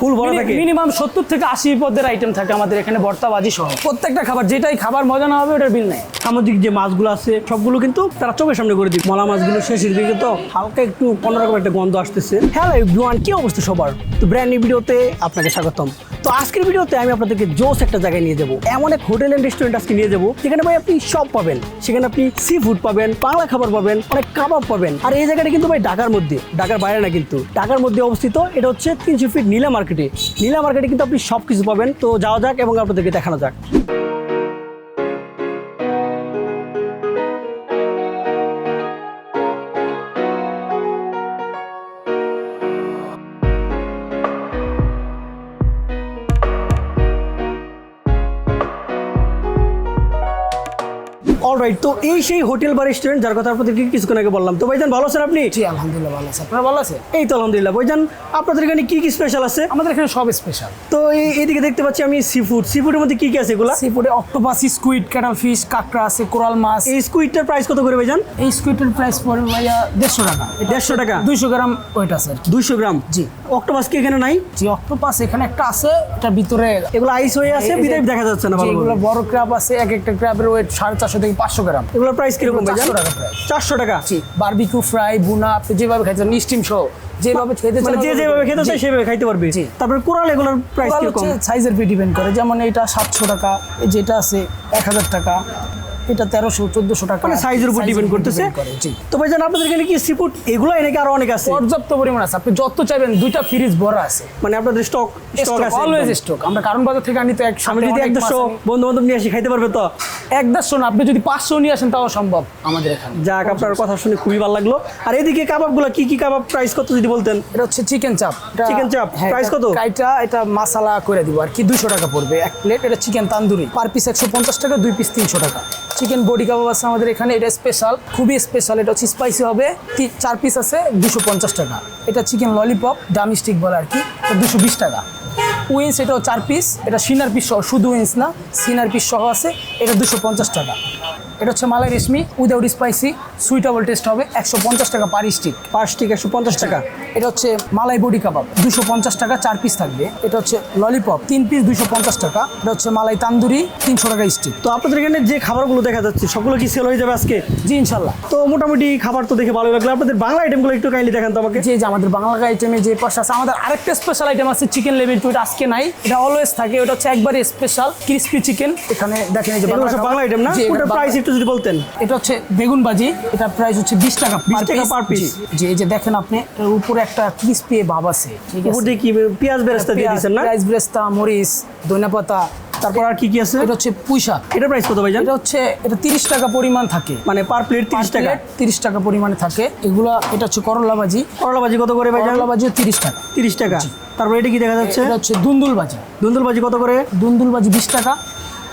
ফুল ভরা থাকে। মিনিমাম সত্তর থেকে আশি পদের আইটেম থাকে আমাদের এখানে ভর্তাবাজি সহ। প্রত্যেকটা খাবার যেটাই খাবার মজা না হবে ওটার বিল নেই। সামুদ্রিক যে মাছগুলো আছে সবগুলো কিন্তু তারা চোখের সামনে করে দিই মলা মাছগুলো শেষের দিকে তো হালকা একটু অন্যরকম একটা গন্ধ আসতেছে। হ্যালো এভরিওয়ান কি অবস্থা সবার? তো ব্র্যান্ড নিউ ভিডিওতে আপনাকে স্বাগতম। তো আজকের ভিডিওতে আমি আপনাদেরকে জোস একটা জায়গায় নিয়ে যাব। এমন এক হোটেল অ্যান্ড রেস্টুরেন্ট আজকে নিয়ে যাব যেখানে ভাই আপনি সব পাবেন। সেখানে আপনি সি ফুড পাবেন বাংলা খাবার পাবেন অনেক কাবাব পাবেন। আর এই জায়গাটা কিন্তু ভাই ঢাকার মধ্যে ঢাকার বাইরে না কিন্তু। ঢাকার মধ্যে অবস্থিত এটা হচ্ছে তিনশো ফিট নীলা মার্কেটে নীলা মার্কেটে কিন্তু আপনি সব কিছু পাবেন। তো যাওয়া যাক এবং আপনাদেরকে দেখানো যাক। অলরাইট তো এই সেই হোটেল বা রেস্টুরেন্ট যার কথা আপনাদেরকে কিছুক্ষণ আগে বললাম। তো ভাইজান ভালো আছেন আপনি? জি আলহামদুলিল্লাহ ভালো আছে। আপনারা ভালো আছে এই তো আলহামদুলিল্লাহ। ভাইজান আপনাদের এখানে কি কি স্পেশাল আছে? আমাদের এখানে সব স্পেশাল তো এইদিকে দেখতে পাচ্ছি আমি সি ফুড সি ফুডের মধ্যে কি কি আছে এগুলা? সি ফুডে অক্টোপাস স্কুইড ক্যাটাল ফিশ কাঁকড়া আছে কোরাল মাছ। এই স্কুইডটার প্রাইস কত করে ভাইজান? এই স্কুইডের প্রাইস পড়বে ভাইয়া দেড়শো টাকা। দেড়শো টাকা? দুইশো গ্রাম ওয়েট আছে আর কি। দুইশো গ্রাম? জি। অক্টোপাস কি এখানে নাই? জি অক্টোপাস এখানে একটা আছে এটার ভিতরে এগুলো আইস হয়ে আছে যে- দেখা যাচ্ছে না ভালো এগুলো বড় ক্র্যাব আছে এক একটা ক্র্যাবের ওয়েট সাড়ে চারশো থেকে পাঁচশো গ্রাম। এগুলোর প্রাইস কীরকম ভাইজান? 400 টাকা price। চারশো টাকা। জি বারবিকিউ ফ্রাই বুনা আপনি যেভাবে খাইতে চান স্টিম সহ। যেভাবে খেতে মানে যে যেভাবে খেতে চাই সেভাবে খাইতে পারবে। তারপরে কোরাল এগুলোর প্রাইস কি কীরকম? সাইজের উপর ডিপেন্ড করে। যেমন এটা সাতশো টাকা যেটা আছে এক হাজার টাকা। এটা তেরোশো চোদ্দশো টাকা মানে সাইজের উপর ডিপেন্ড করতেছে। তো ভাইজান আপনাদের এখানে কি সি ফুড এগুলো নাকি আরও অনেক আছে? পর্যাপ্ত পরিমাণ আছে। আপনি যত চাইবেন দুইটা ফ্রিজ ভরা আছে। মানে আপনাদের স্টক স্টক আছে অলওয়েজ স্টক আমরা কারণ বাজার থেকে আনি তো এক আমি যদি এক দেড়শো বন্ধু বান্ধব নিয়ে আসি খাইতে পারবে তো? এক দেড়শো না আপনি যদি পাঁচশো নিয়ে আসেন তাও সম্ভব আমাদের এখানে। যাক আপনার কথা শুনে খুবই ভালো লাগল। আর এদিকে কাবাবগুলো কি কি কাবাব প্রাইস কত যদি বলতেন? এটা হচ্ছে চিকেন চাপ Chicken চাপ, price কত? এটা এটা মশলা করে দিব। আর কি দুইশো টাকা পড়বে। এক প্লেট এটা চিকেন তান্দুরি পার পিস একশো পঞ্চাশ টাকা দুই পিস তিনশো টাকা। চিকেন বডি কাবাব আছে আমাদের এখানে, এটা স্পেশাল খুবই স্পেশাল এটা হচ্ছে স্পাইসি হবে। চার পিস আছে, দুশো পঞ্চাশ টাকা। এটা চিকেন ললিপপ ডামি স্টিক বলে আর কি দুশো বিশ টাকা। উইন্স এটাও চার পিস এটা সিনার পিস সহ, শুধু উইন্স না, সিনার পিস সহ আছে, এটা দুশো পঞ্চাশ টাকা। এটা হচ্ছে malai reshmi without spicy suitable taste হবে একশো পঞ্চাশ টাকা পার স্টিক পাঁচ টিক একশো পঞ্চাশ টাকা। এটা হচ্ছে মালাই বডি কাবাব। দুশো পঞ্চাশ টাকা চার পিস থাকবে। এটা হচ্ছে ললিপপ তিন পিস দুশো পঞ্চাশ টাকা। এটা হচ্ছে মালাই তান্দুরি তিনশো টাকা স্টিক তো আপনাদের এখানে যে খাবারগুলো দেখা যাচ্ছে সবগুলো কি সেল হয়ে যাবে আজকে? জি ইনশাল্লাহ তো মোটামুটি খাবার তো দেখে ভালো লাগল। আপনাদের বাংলা আইটেমগুলো একটু কাইন্ডলি দেখান তো আমাকে। যে আমাদের বাংলা আইটেমে যে পাশে আছে আমাদের আরেকটা স্পেশাল আইটেম আছে চিকেন লেভেল টু এটা আজকে নাই। এটা অলওয়েজ থাকে। ওটা হচ্ছে একবারে স্পেশাল ক্রিসপি চিকেন এখানে দেখেন এই যে। বাংলা আইটেম না? ওটার প্রাইস একটু যদি বলতেন। এটা হচ্ছে বেগুন ভাজি এটা প্রাইস হচ্ছে বিশ টাকা 20 টাকা piece। জি এই যে দেখেন আপনি উপরে একটা ক্রিসপি ভাব আছে ঠিক আছে? কি পেঁয়াজ বেরেস্তা দিয়ে দিচ্ছেন না? পেঁয়াজ ব্রেস্তা মরিচ ধনিয়া পাতা তারপর আর কি কি আছে? এটা হচ্ছে পুঁইশাক এটা প্রাইস কত ভাইজান? এটা হচ্ছে এটা তিরিশ টাকা পরিমাণ থাকে। মানে পার প্লেট তিরিশ টাকা। তিরিশ টাকা পরিমাণে থাকে। এগুলা এটা হচ্ছে করলা ভাজি। করলা ভাজি কত করে ভাইজান? করলা ভাজিও তিরিশ টাকা। তিরিশ টাকা। তারপর এটা কি দেখা যাচ্ছে? এটা হচ্ছে দুন্দুল ভাজি। দুন্দুল ভাজি কত করে? দুন্দুল ভাজি বিশ টাকা।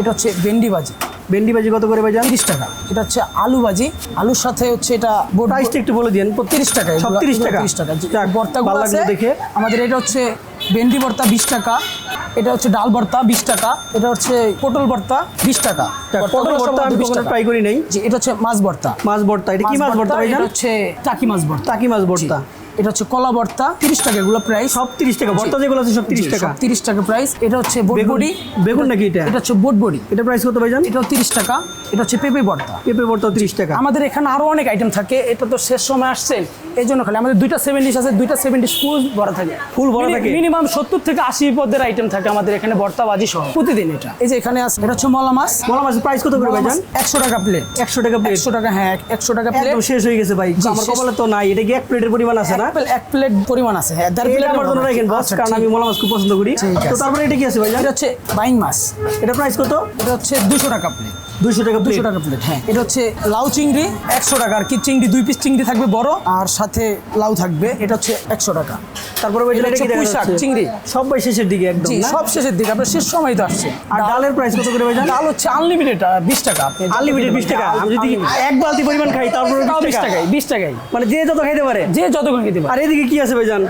এটা হচ্ছে ভেন্ডি ভাজি। ভেন্ডি ভাজি কত করে ভাইজান? তিরিশ টাকা। এটা হচ্ছে আলু ভাজি। আলুর সাথে হচ্ছে এটা প্রাইসটা একটু বলে দিন তিরিশ টাকা। সব এগুলো- 30 এগুলো টাকা? 30 টাকা। যাক, ভর্তা ভালো লাগল দেখে। আমাদের এটা হচ্ছে ভেন্ডি ভর্তা বিশ টাকা। এটা হচ্ছে ডাল ভর্তা বিশ টাকা। এটা হচ্ছে পটল ভর্তা বিশ টাকা। পটল ভর্তাগুলো ভর্তা আমি মধ্যে 20 কখনো ট্রাই করি নাই। এটা হচ্ছে মাছ ভর্তা। মাছ ভর্তা। এটা কি মাছ ভর্তা এটা হচ্ছে টাকি মাছ ভর্তা। টাকি মাছ ভর্তা। এটা হচ্ছে কলা ভর্তা তিরিশ টাকা এগুলো প্রাইস সব তিরিশ টাকা। ভর্তা যেগুলো আছে সব তিরিশ টাকা। তিরিশ টাকা প্রাইস এটা হচ্ছে বোটবডি। বেগুন নাকি এটা? এটা হচ্ছে বোটবডি। এটা প্রাইস কত ভাইজান? এটাও তিরিশ টাকা। এটা হচ্ছে পেঁপে ভর্তা। পেঁপে ভর্তা তিরিশ টাকা। আমাদের এখানে আরও অনেক আইটেম থাকে। এটা তো শেষ সময় আসছেন এই জন্য খালি আমাদের দুইটা সেভেন ডিশ আছে দুইটা সেভেন ডিশ ফুল ভরা থাকে। ফুল ভরা থাকে? মিনিমাম সত্তর থেকে আশি পদের আইটেম থাকে আমাদের এখানে ভর্তাবাজি সহ। প্রতিদিন এটা। এই যে এখানে আছে এটা হচ্ছে মলা মাছ। মলা মাছের প্রাইস কত করে ভাইজান? একশো টাকা প্লেট একশো টাকা প্লেট একশো টাকা হ্যাঁ একশো টাকা প্লেট শেষ হয়ে গেছে ভাই। আমার কপালে তো নাই। এটা কি এক প্লেটের পরিমাণ আছে না? এক প্লেট পরিমাণ আছে। হ্যাঁ দেড় প্লেট আমার জন্য রাখেন বস কারণ আমি মলা মাছ খুব পছন্দ করি। তো তারপরে এটা কি আছে ভাই এটা হচ্ছে বাইং মাছ। এটা প্রাইস কত? এটা হচ্ছে দুশো টাকা প্লেট টাকা দুশো টাকা প্লেট হ্যাঁ। এটা হচ্ছে লাউ চিংড়ি একশো টাকা। আর কি চিংড়ি? দুই পিস চিংড়ি থাকবে বড় আর সাথে লাউ থাকবে। এটা হচ্ছে একশো টাকা। তারপরে পুঁই শাক, চিংড়ি। সব ভাই শেষের দিকে একদম সব শেষের দিকে। আপনার শেষ সময় তো আসছে। আর ডালের প্রাইস কত করে ভাইজান ডাল হচ্ছে আনলিমিটেড বিশ টাকা। আনলিমিটেড বিশ টাকা। আমি যদি এক বালতি পরিমাণ খাই তারপরে বিশ বিশ টাকাই বিশ টাকাই মানে যে যত খাইতে পারে। যে যতক্ষণ খেতে পারে। আর এদিকে কি আছে ভাইজান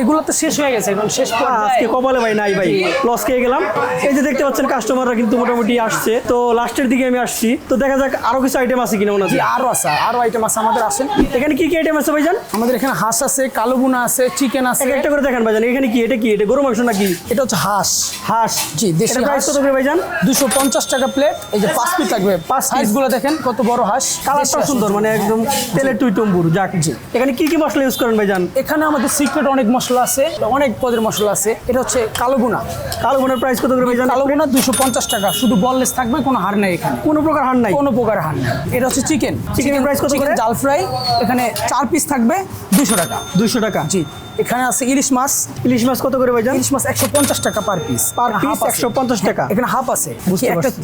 এগুলো তো শেষ হয়ে গেছে এখন শেষ আজকে কপালে ভাই নাই ভাই। লস খেয়ে গেলাম। এই যে দেখতে পাচ্ছেন কাস্টমাররা কিন্তু মোটামুটি আসছে। তো লাস্টের দিকে আমি আমি আসছি। তো দেখা যাক আরও কিছু আইটেম আছে কিনা ওনাদের জি আরও আছে আরও আইটেম আছে আমাদের আসেন এখানে কি কি আইটেম আছে ভাইজান? আমাদের এখানে হাঁস আছে কালো বুনা আছে চিকেন আছে। একটা করে দেখেন ভাইজান এখানে কি এটা কি এটা গরু মাংস নাকি? এটা হচ্ছে হাঁস। হাঁস। জি, দেশি হাঁস। কত করে ভাইজান? দুশো পঞ্চাশ টাকা প্লেট এই যে পাঁচ পিস থাকবে। পাঁচ পিসগুলো দেখেন কত বড় হাঁস। কালারটা সুন্দর মানে একদম তেলের টুই টম্বুর যাক। জি। এখানে কি কি মশলা ইউজ করেন ভাইজান? এখানে আমাদের সিক্রেট অনেক মশলা আছে অনেক পদের মশলা আছে। এটা হচ্ছে কালো গুনা কালো বোনের প্রাইস কত করে ভাইজান? কালো দুশো পঞ্চাশ টাকা শুধু বললেস থাকবে কোনো হার নেই এখানে। কোনো প্রকার হার নাই। কোনো প্রকার হার নাই। এটা হচ্ছে চিকেন চিকেন price কত করে? জাল ফ্রাই এখানে চার পিস থাকবে দুশো টাকা। দুইশো টাকা। জি। এখানে আছে ইলিশ মাছ। ইলিশ মাছ কত করে ভাইজান? ইলিশ মাছ একশো পঞ্চাশ টাকা পার পিস Per piece 150 টাকা। এখানে হাফ আছে।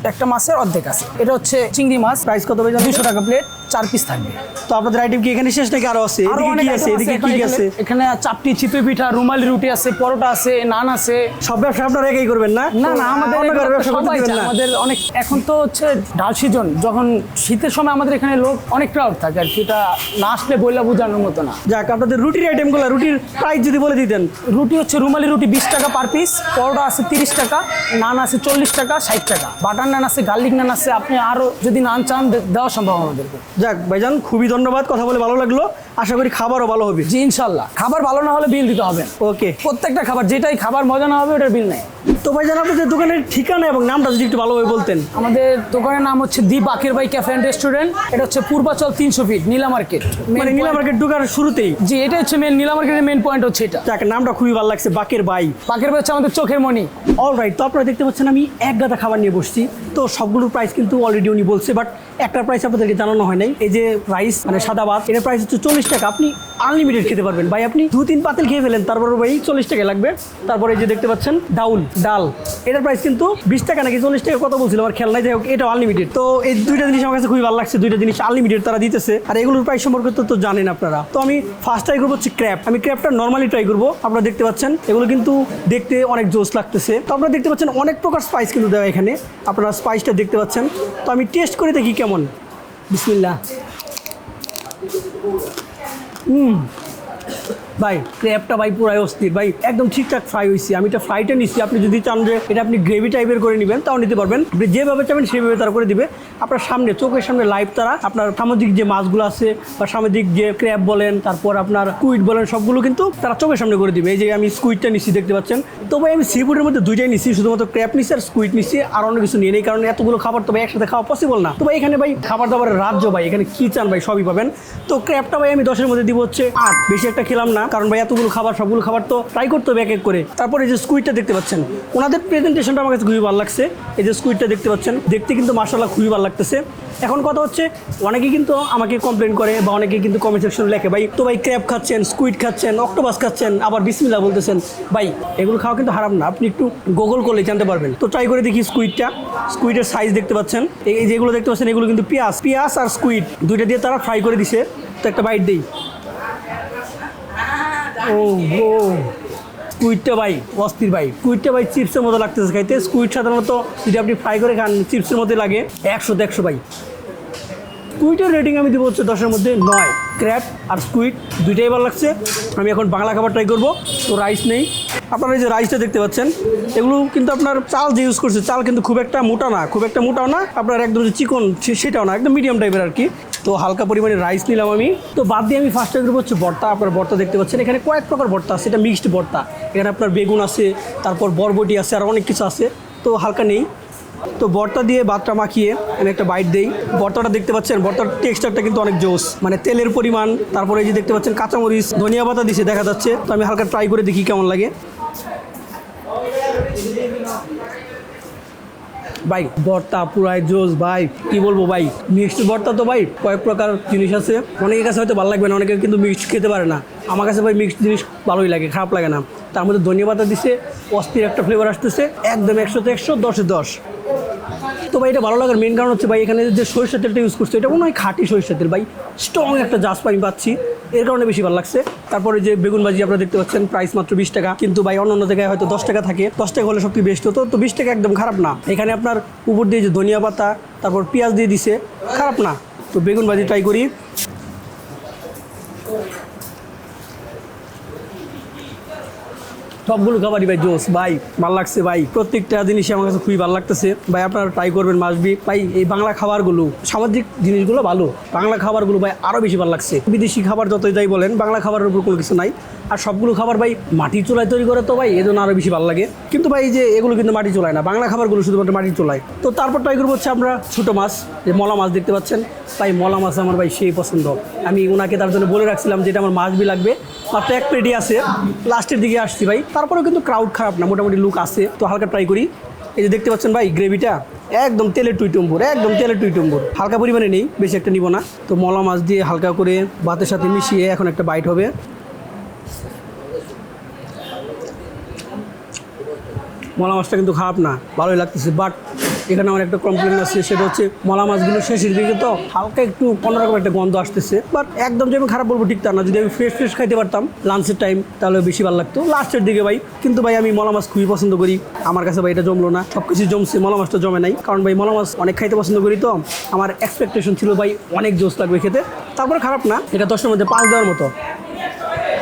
একটা মাছের অর্ধেক আছে। এটা হচ্ছে চিংড়ি মাছ। প্রাইস কত ভাইজান? দুশো টাকা প্লেট চার পিস থাকবে। তো আপনাদের আইটেম কি এখানে শেষ নাকি আরও আছে? এদিকে কি আছে? এদিকে কি কি আছে? এখানে- এখানে চাপটি চিতই পিঠা রুমালি রুটি আছে পরোটা আছে নান আছে। সব ব্যবসা আপনারা একাই করবেন না? না না আমাদের অন্য কারও ব্যবসা করতে দিবেন না? আমাদের অনেক এখন তো হচ্ছে ডাল সিজন। যখন শীতের সময় আমাদের এখানে লোক অনেক ক্রাউড থাকে আর কি। এটা না আসলে বইলা বোঝানোর মতো না। যাক আপনাদের রুটির আইটেমগুলো রুটির প্রাইস যদি বলে দিতেন? রুটি হচ্ছে রুমালি রুটি বিশ টাকা পার পিস পরোটা আছে তিরিশ টাকা নান আছে চল্লিশ টাকা ষাট টাকা। বাটার নান আছে গার্লিক নান আছে আপনি আরও যদি নান চান দেওয়া সম্ভব আমাদেরকে। যাক ভাইজান খুবই ধন্যবাদ কথা বলে ভালো লাগল। আশা করি খাবারও ভালো হবে। জি ইনশাল্লাহ। খাবার ভালো না হলে বিল দিতে হবে ওকে প্রত্যেকটা খাবার যেটাই খাবার মজা না হবে ওটার বিল নেই। তো ভাই ভাইজান আপনাদের দোকানের ঠিকানা এবং নামটা যদি একটু ভালোভাবে বলতেন। আমাদের দোকানের নাম হচ্ছে the Baker by cafe and restaurant. এটা হচ্ছে পূর্বাচল তিনশো ফিট নীলা মার্কেট মানে নীলা মার্কেট ঢোকার শুরুতেই? জি এটা হচ্ছে মেন নীলা মার্কেটের মেন পয়েন্ট হচ্ছে এটা। যাক নামটা খুবই ভালো লাগছে বাকের ভাই। বাকের বাই হচ্ছে আমাদের চোখের মণি। অল রাইট তো আপনারা দেখতে পাচ্ছেন আমি এক গাদা খাবার নিয়ে বসছি। তো সবগুলোর প্রাইস কিন্তু অলরেডি উনি বলছে বাট একটা প্রাইস আপনাদেরকে জানানো হয় নাই। এই যে রাইস মানে সাদা ভাত এটার প্রাইস হচ্ছে চল্লিশ টাকা। আপনি আনলিমিটেড খেতে পারবেন। ভাই আপনি দু তিন পাতিল খেয়ে ফেলেন তারপর ভাই চল্লিশ টাকা লাগবে। তারপরে যে দেখতে পাচ্ছেন ডাউল। ডাল এটার প্রাইস কিন্তু বিশ টাকা নাকি চল্লিশ টাকা কত বলছিল আমার খেয়াল নাই যাই হোক, এটাও আনলিমিটেড তো এই দুইটা জিনিস আমার কাছে খুবই ভালো লাগছে, দুইটা জিনিস আনলিমিটেড তারা দিতেছে। আর এগুলোর প্রাইস সম্পর্কে তো তো জানেন আপনারা। তো আমি ফার্স্ট ট্রাই করব হচ্ছে ক্র্যাপ আমি ক্র্যাপটা নর্মালি ট্রাই করব, আপনারা দেখতে পাচ্ছেন। এগুলো কিন্তু দেখতে অনেক জোস লাগতেছে। তো আপনারা দেখতে পাচ্ছেন অনেক প্রকার স্পাইস কিন্তু দেওয়া এখানে। আপনারা স্পাইসটা দেখতে পাচ্ছেন। তো আমি টেস্ট করে দেখি কেমন। বিসমিল্লা হুম ভাই ক্র্যাপটা ভাই পুরাই অস্থির। ভাই, একদম ঠিকঠাক ফ্রাই হয়েছে আমি এটা ফ্রাইটা নিচ্ছি আপনি যদি চান যে এটা আপনি গ্রেভি টাইপের করে নেবেন, তাও নিতে পারবেন। আপনি যেভাবে চাবেন সেভাবে তারা করে দিবে। আপনার সামনে, চোখের সামনে লাইভ তারা, আপনার সামাজিক যে মাছগুলো আছে বা সামাজিক যে ক্র্যাপ বলেন, তারপর আপনার স্কুইড বলেন, সবগুলো কিন্তু তারা চোখের সামনে করে দিবে। এই যে আমি স্কুইডটা নিচ্ছি দেখতে পাচ্ছেন? তো ভাই, আমি সি ফুডের মধ্যে দুইটাই নিচ্ছি শুধুমাত্র ক্র্যাপ নিচ্ছি আর স্কুইড নিচ্ছি আর অন্য কিছু নিয়ে নেই, কারণ এতগুলো খাবার তো ভাই একসাথে খাওয়া পসিবল না। তো ভাই, এখানে ভাই খাবার দাবারের রাজ্য ভাই, এখানে কি চান ভাই, সবই পাবেন। তো ক্র্যাপটা ভাই, আমি দশের মধ্যে দিব হচ্ছে আট। বেশি একটা খেলাম না। কারণ ভাই এতগুলো খাবার, সবগুলো খাবার তো ট্রাই করতে হবে এক এক করে। তারপরে এই যে স্কুইডটা দেখতে পাচ্ছেন, ওনাদের প্রেজেন্টেশনটা আমার কাছে খুবই ভালো লাগছে। এই যে স্কুইডটা দেখতে পাচ্ছেন, দেখতে কিন্তু মার্শাল্লাহ খুবই ভালো লাগতেছে। এখন কথা হচ্ছে, অনেকে কিন্তু আমাকে কমপ্লেন করে বা অনেকে কিন্তু কমেন্ট সেকশনে লেখে, ভাই, তো ভাই ক্র্যাপ খাচ্ছেন স্কুইড খাচ্ছেন অক্টোপাস খাচ্ছেন, আবার বিসমিল্লা বলতেছেন। ভাই, এগুলো খাওয়া কিন্তু হারাম না, আপনি একটু গুগল করলে জানতে পারবেন। তো ট্রাই করে দেখি স্কুইডটা স্কুইডের সাইজ দেখতে পাচ্ছেন, এই এই যেগুলো দেখতে পাচ্ছেন, এগুলো কিন্তু পেঁয়াজ। পেঁয়াজ আর স্কুইড দুইটা দিয়ে তারা ফ্রাই করে দিছে। তো একটা বাইট দিই। ও ও স্কুইডটা ভাই, অস্থির ভাই। স্কুইডটা ভাই চিপসের মতো লাগতেছে খাইতে। স্কুইড সাধারণত যদি আপনি ফ্রাই করে খান, চিপসের মধ্যে লাগে। একশো একশো ভাই। স্কুইডের রেটিং আমি দেবো হচ্ছে দশের মধ্যে নয়। ক্র্যাপ আর স্কুইড দুইটাই ভালো লাগছে। আমি এখন বাংলা খাবার ট্রাই করব। তো রাইস নেই। আপনারা এই যে রাইসটা দেখতে পাচ্ছেন, এগুলো কিন্তু আপনার চাল যে ইউজ করছে, চাল কিন্তু খুব একটা মোটা না। খুব একটা মোটাও না। আপনার একদম যে চিকন সেটাও না। একদম মিডিয়াম টাইপের আর কি। তো হালকা পরিমাণে রাইস নিলাম আমি। তো বাদ দিয়ে আমি ফার্স্ট করব হচ্ছে ভর্তা। আপনার ভর্তা দেখতে পাচ্ছেন। এখানে কয়েক প্রকার ভর্তা আছে। এটা মিক্সড ভর্তা। এখানে আপনার বেগুন আছে, তারপর বরবটি আছে, আর অনেক কিছু আছে। তো হালকা নেই। তো বর্তা দিয়ে ভাতটা মাখিয়ে আমি একটা বাইট দেই। বর্তাটা দেখতে পাচ্ছেন? বর্তার টেক্সচারটা কিন্তু অনেক জোস। মানে তেলের পরিমাণ, তারপরে এই যে দেখতে পাচ্ছেন কাঁচামরিচ, ধনিয়া পাতা দিছে, দেখা যাচ্ছে। তো আমি হালকা ট্রাই করে দেখি কেমন লাগে। ভাই, ভর্তা, পুরাই জোস, ভাই, কি বলব ভাই? মিক্সড ভর্তা তো ভাই, কয়েক প্রকার জিনিস আছে। অনেকের কাছে হয়তো ভালো লাগবে না, অনেকে কিন্তু মিক্সড খেতে পারে না। আমার কাছে ভাই মিক্সড জিনিস ভালোই লাগে, খারাপ লাগে না। তার মধ্যে ধনিয়া দিছে, অস্থির একটা ফ্লেভার আসতেছে, একদম একশোতে একশো, দশে দশ। তো ভাই, এটা ভালো লাগার মেন কারণ হচ্ছে ভাই, এখানে যে সরিষার তেলটা ইউজ করছে, এটা মনে হয় খাঁটি সরিষার তেল। ভাই স্ট্রং একটা আমি পাচ্ছি। এর কারণে বেশি ভালো লাগছে। তারপরে যে বেগুন ভাজি আপনারা দেখতে পাচ্ছেন প্রাইস মাত্র বিশ টাকা। কিন্তু ভাই, অন্য অন্য জায়গায় হয়তো দশ টাকা থাকে। দশ টাকা হলে সবথেকে বেস্ট হতো। তো বিশ টাকা একদম খারাপ না। এখানে আপনার উপর দিয়ে যে ধনিয়া পাতা, তারপর পেঁয়াজ দিয়ে দিছে, খারাপ না। তো বেগুন ভাজি ট্রাই করি। সবগুলো খাবারই ভাই জোস। ভাই, ভালো লাগছে ভাই। প্রত্যেকটা জিনিসই আমার কাছে খুবই ভালো লাগতেছে। ভাই, আপনারা ট্রাই করবেন মাসবি ভাই, এই বাংলা খাবারগুলো, সামাজিক জিনিসগুলো ভালো। বাংলা খাবারগুলো ভাই আরও বেশি ভালো লাগছে। বিদেশি খাবার যতই যাই বলেন, বাংলা খাবারের উপর কোনো কিছু নাই। আর সবগুলো খাবার ভাই মাটির চুলায় তৈরি করে তো ভাই এই জন্য আরও বেশি ভালো লাগে। কিন্তু ভাই যে এগুলো কিন্তু মাটি চুলায় না। বাংলা খাবারগুলো শুধুমাত্র মাটির চুলায়। তো তারপর ট্রাই করব হচ্ছে আমরা ছোটো মাছ, যে মলা মাছ দেখতে পাচ্ছেন। তাই মলা মাছ আমার ভাই সেই পছন্দ। আমি ওনাকে তার জন্য বলে রাখছিলাম যেটা আমার মাছ বি লাগবে। মাত্র এক প্লেটই আছে। লাস্টের দিকে আসছি ভাই। তারপরেও কিন্তু ক্রাউড খারাপ না, মোটামুটি লুক আসে তো হালকা ট্রাই করি। এই যে দেখতে পাচ্ছেন ভাই গ্রেভিটা একদম তেলের টুইটম্বুর, একদম তেলের টুইটম্বুর। হালকা পরিমাণে নেই, বেশি একটা নিব না। তো মলা মাছ দিয়ে হালকা করে ভাতের সাথে মিশিয়ে এখন একটা বাইট হবে। মলা মাছটা কিন্তু খারাপ না, ভালোই লাগতেছে। বাট এখানে আমার একটা কমপ্লেন আছে, সেটা হচ্ছে মলা মাছগুলো শেষের দিকে তো হালকা একটু অন্যরকম একটা গন্ধ আসতেছে। বাট একদম যে আমি খারাপ বলব ঠিক তা না। যদি আমি ফ্রেশ ফ্রেশ খাইতে পারতাম লাঞ্চের টাইম তাহলে বেশি ভালো লাগতো। লাস্টের দিকে ভাই, কিন্তু ভাই আমি মলা মাছ খুবই পছন্দ করি। আমার কাছে ভাই এটা জমলো না। সব কিছু জমছে, মলা মাছটা জমে নাই। কারণ ভাই মলা মাছ অনেক খাইতে পছন্দ করি তো। আমার এক্সপেকটেশন ছিল ভাই অনেক জোস লাগবে খেতে। তারপরে খারাপ না, এটা দশের মধ্যে পাঁচ দেওয়ার মতো।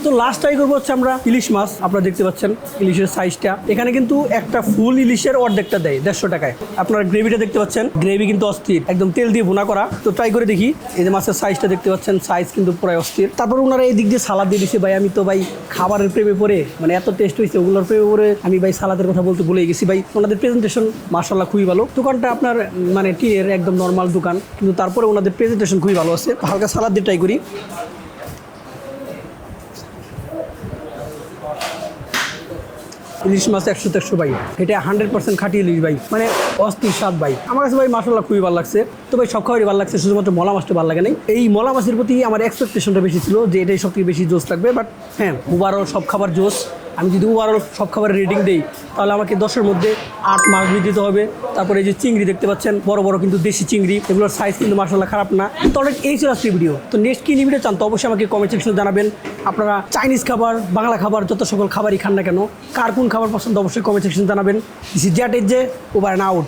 তো লাস্ট ট্রাই করব হচ্ছে আমরা ইলিশ মাছ। আপনারা দেখতে পাচ্ছেন ইলিশের সাইজটা এখানে কিন্তু একটা ফুল ইলিশের অর্ধেকটা দেয়, দেড়শো টাকায়। আপনারা গ্রেভিটা দেখতে পাচ্ছেন। গ্রেভি কিন্তু অস্থির, একদম তেল দিয়ে ভুনা করা। তো ট্রাই করে দেখি। এই যে মাছের সাইজটা দেখতে পাচ্ছেন সাইজ কিন্তু প্রায় অস্থির। তারপর ওনারা এই দিক দিয়ে সালাদ দিয়ে দিছে, ভাই, আমি তো ভাই খাবারের প্রেমে পড়ে মানে এত টেস্ট হয়েছে ওগুলোর প্রেমে পড়ে আমি ভাই সালাদের কথা বলতে ভুলে গেছি ভাই। ওনাদের প্রেজেন্টেশন মার্শাল্লাহ খুবই ভালো। দোকানটা আপনার মানে টিনের একদম নর্মাল দোকান, কিন্তু তারপরে ওনাদের প্রেজেন্টেশন খুবই ভালো আছে। হালকা সালাদ দিয়ে ট্রাই করি। ইলিশ মাছ একশো একশো ভাই। এটা হান্ড্রেড পার্সেন্ট খাঁটি ইলিশ ভাই। মানে অস্থির স্বাদ ভাই। আমার কাছে ভাই মাসাল্লাহ খুবই ভালো লাগছে। তো ভাই সব খাবারই ভালো লাগছে, শুধুমাত্র মলা মাছটা ভালো লাগে নাই। এই মলা মাছের প্রতি আমার এক্সপেকটেশনটা বেশি ছিল যে এটাই সব থেকে বেশি জোশ লাগবে বাট হ্যাঁ ওভারঅল সব খাবার জোশ। আমি যদি ওভারঅল সব খাবারের রেটিং দিই, তাহলে আমাকে দশের মধ্যে আট মার্ক দিতে হবে। তারপরে এই যে চিংড়ি দেখতে পাচ্ছেন, বড় বড় কিন্তু দেশি চিংড়ি, এগুলোর সাইজ কিন্তু মার্শাল্লাহ খারাপ না। তো অনেক এই ছিল আজকের ভিডিও তো নেক্সট কী ভিডিও চান তো অবশ্যই আমাকে কমেন্ট সেকশনে জানাবেন। আপনারা চাইনিজ খাবার, বাংলা খাবার, যত সকল খাবারই খান না কেন, কার কোন খাবার পছন্দ অবশ্যই কমেন্ট সেকশন জানাবেন। দিস ইজ জ্যাট ইজ যে ওভার অ্যান্ড আউট